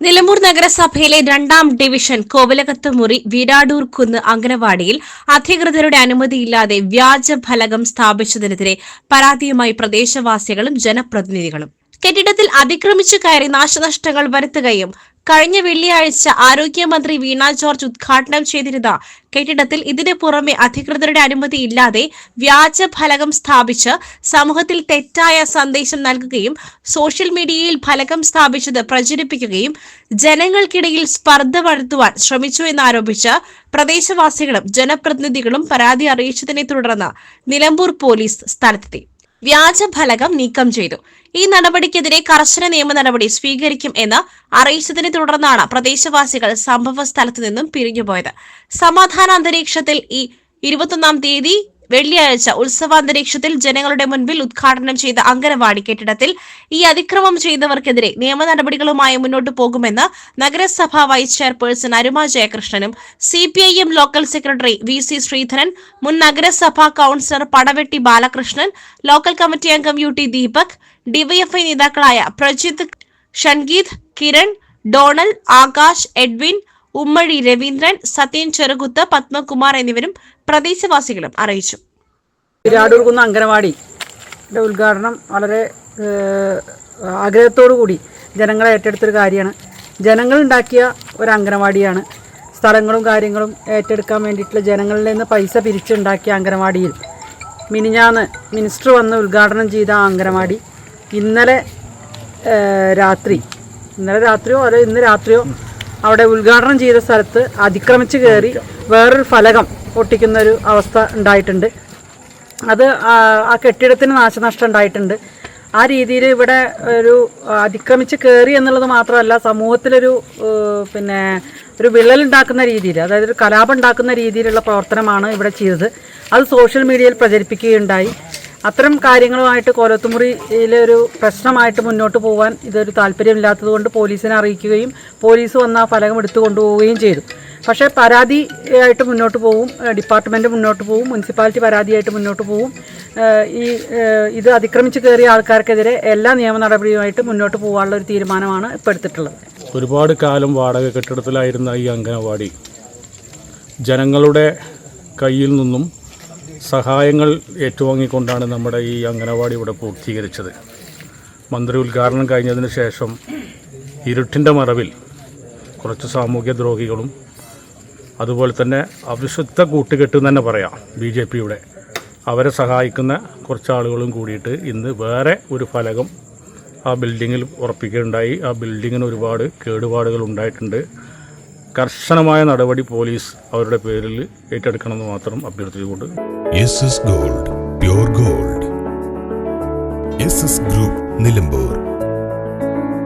നിലമ്പൂർ നഗരസഭയിലെ രണ്ടാം ഡിവിഷൻ കോവിലകത്ത് മുറി വീരാടൂർ കുന്ന് അംഗനവാടിയിൽ അധികൃതരുടെ അനുമതിയില്ലാതെ വ്യാജ ഫലകം സ്ഥാപിച്ചതിനെതിരെ പരാതിയുമായി പ്രദേശവാസികളും ജനപ്രതിനിധികളും. കെട്ടിടത്തിൽ അതിക്രമിച്ചു കയറി നാശനഷ്ടങ്ങൾ വരുത്തുകയും കഴിഞ്ഞ വെള്ളിയാഴ്ച ആരോഗ്യമന്ത്രി വീണ ജോർജ് ഉദ്ഘാടനം ചെയ്തിരുന്ന കെട്ടിടത്തിൽ ഇതിനു പുറമെ അധികൃതരുടെ അനുമതിയില്ലാതെ വ്യാജ ഫലകം സ്ഥാപിച്ച് സമൂഹത്തിൽ തെറ്റായ സന്ദേശം നൽകുകയും സോഷ്യൽ മീഡിയയിൽ ഫലകം സ്ഥാപിച്ചത് പ്രചരിപ്പിക്കുകയും ജനങ്ങൾക്കിടയിൽ സ്പർദ്ധ വരുത്തുവാൻ ശ്രമിച്ചു എന്നാരോപിച്ച് പ്രദേശവാസികളും ജനപ്രതിനിധികളും പരാതി അറിയിച്ചതിനെ തുടർന്ന് നിലമ്പൂർ പോലീസ് സ്ഥലത്തെത്തി. വ്യാജ ഫലകം നീക്കം ചെയ്തു. ഈ നടപടിക്കെതിരെ കർശന നിയമ നടപടി സ്വീകരിക്കും എന്ന് അറിയിച്ചതിനെ തുടർന്നാണ് പ്രദേശവാസികൾ സംഭവ സ്ഥലത്തു നിന്നും പിരിഞ്ഞുപോയത്. സമാധാന അന്തരീക്ഷത്തിൽ ഈ ഇരുപത്തൊന്നാം തീയതി വെള്ളിയാഴ്ച ഉത്സവാന്തരീക്ഷത്തിൽ ജനങ്ങളുടെ മുൻപിൽ ഉദ്ഘാടനം ചെയ്ത അങ്കനവാടി കെട്ടിടത്തിൽ ഈ അതിക്രമം ചെയ്തവർക്കെതിരെ നിയമ നടപടികളുമായി മുന്നോട്ടു പോകുമെന്ന് നഗരസഭാ vice chairperson Aruma ജയകൃഷ്ണനും C P I M local secretary V C Sreedharan മുൻ നഗരസഭാ councillor Padavetti Balakrishnan local committee അംഗം യു ടി ദീപക് ഡിവൈഎഫ്ഐ നേതാക്കളായ പ്രജിത് ഷൻഗീത് കിരൺ ഡോണൽ ആകാശ് എഡ്വിൻ ഉമ്മഴി രവീന്ദ്രൻ സത്യൻ ചെറുകുത്ത് പത്മകുമാർ എന്നിവരും പ്രദേശവാസികളും അറിയിച്ചു. വിരാടൂർകുന്ന് അംഗനവാടി ഉദ്ഘാടനം വളരെ ആഗ്രഹത്തോടു കൂടി ജനങ്ങളെ ഏറ്റെടുത്തൊരു കാര്യമാണ്. ജനങ്ങൾ ഉണ്ടാക്കിയ ഒരു അംഗനവാടിയാണ്. സ്ഥലങ്ങളും കാര്യങ്ങളും ഏറ്റെടുക്കാൻ വേണ്ടിയിട്ടുള്ള ജനങ്ങളിൽ നിന്ന് പൈസ പിരിച്ചുണ്ടാക്കിയ അംഗനവാടിയിൽ മിനിഞ്ഞാന്ന് മിനിസ്റ്റർ വന്ന് ഉദ്ഘാടനം ചെയ്ത ആ അംഗനവാടി ഇന്നലെ രാത്രി ഇന്നലെ രാത്രിയോ അതോ ഇന്ന് രാത്രിയോ അവിടെ ഉദ്ഘാടനം ചെയ്ത സ്ഥലത്ത് അതിക്രമിച്ച് കയറി വേറൊരു ഫലകം ഒട്ടിക്കുന്ന ഒരു അവസ്ഥ ഉണ്ടായിട്ടുണ്ട്. അത് ആ കെട്ടിടത്തിന് നാശനഷ്ടം ഉണ്ടായിട്ടുണ്ട്. ആ രീതിയിൽ ഇവിടെ ഒരു അതിക്രമിച്ച് കയറി എന്നുള്ളത് മാത്രമല്ല സമൂഹത്തിലൊരു പിന്നെ ഒരു വിള്ളൽ ഉണ്ടാക്കുന്ന രീതിയിൽ അതായത് ഒരു കലാപം ഉണ്ടാക്കുന്ന രീതിയിലുള്ള പ്രവർത്തനമാണ് ഇവിടെ ചെയ്തത്. അത് സോഷ്യൽ മീഡിയയിൽ പ്രചരിപ്പിക്കുകയുണ്ടായി. അത്തരം കാര്യങ്ങളുമായിട്ട് കോലത്തുമുറിയിലെ ഒരു പ്രശ്നമായിട്ട് മുന്നോട്ട് പോകാൻ ഇതൊരു താല്പര്യമില്ലാത്തത് കൊണ്ട് പോലീസിനെ അറിയിക്കുകയും പോലീസ് വന്ന ഫലകം എടുത്തു കൊണ്ടുപോവുകയും ചെയ്തു. പക്ഷേ പരാതി ആയിട്ട് മുന്നോട്ട് പോവും ഡിപ്പാർട്ട്മെന്റ് മുന്നോട്ട് പോവും മുനിസിപ്പാലിറ്റി പരാതിയായിട്ട് മുന്നോട്ട് പോവും. ഈ ഇത് അതിക്രമിച്ച് കയറിയ ആൾക്കാർക്കെതിരെ എല്ലാ നിയമ നടപടിയുമായിട്ട് മുന്നോട്ട് പോകാനുള്ള ഒരു തീരുമാനമാണ് ഇപ്പോൾ എടുത്തിട്ടുള്ളത്. ഒരുപാട് കാലം വാടക കെട്ടിടത്തിലായിരുന്ന ഈ അംഗനവാടി ജനങ്ങളുടെ കയ്യിൽ നിന്നും സഹായങ്ങൾ ഏറ്റുവാങ്ങിക്കൊണ്ടാണ് നമ്മുടെ ഈ അംഗനവാടി ഇവിടെ പൂർത്തീകരിച്ചത്. മന്ത്രി ഉദ്ഘാടനം കഴിഞ്ഞതിന് ശേഷം ഇരുട്ടിന്റെ മറവിൽ കുറച്ച് സാമൂഹ്യ ദ്രോഹികളും അതുപോലെ തന്നെ അവിശുദ്ധ കൂട്ടുകെട്ട് തന്നെ പറയാം ബി ജെ പിയുടെ. അവരെ സഹായിക്കുന്ന കുറച്ച് ആളുകളും കൂടിയിട്ട് ഇന്ന് വേറെ ഒരു ഫലകം ആ ബിൽഡിങ്ങിൽ ഉറപ്പിക്കുകയുണ്ടായി. ആ ബിൽഡിങ്ങിന് ഒരുപാട് കേടുപാടുകൾ ഉണ്ടായിട്ടുണ്ട്. കർശനമായ നടപടി പോലീസ് അവരുടെ പേരിൽ ഏറ്റെടുക്കണമെന്ന് മാത്രം അഭ്യർത്ഥിച്ചുകൊണ്ട് gold pure gold group Nilambur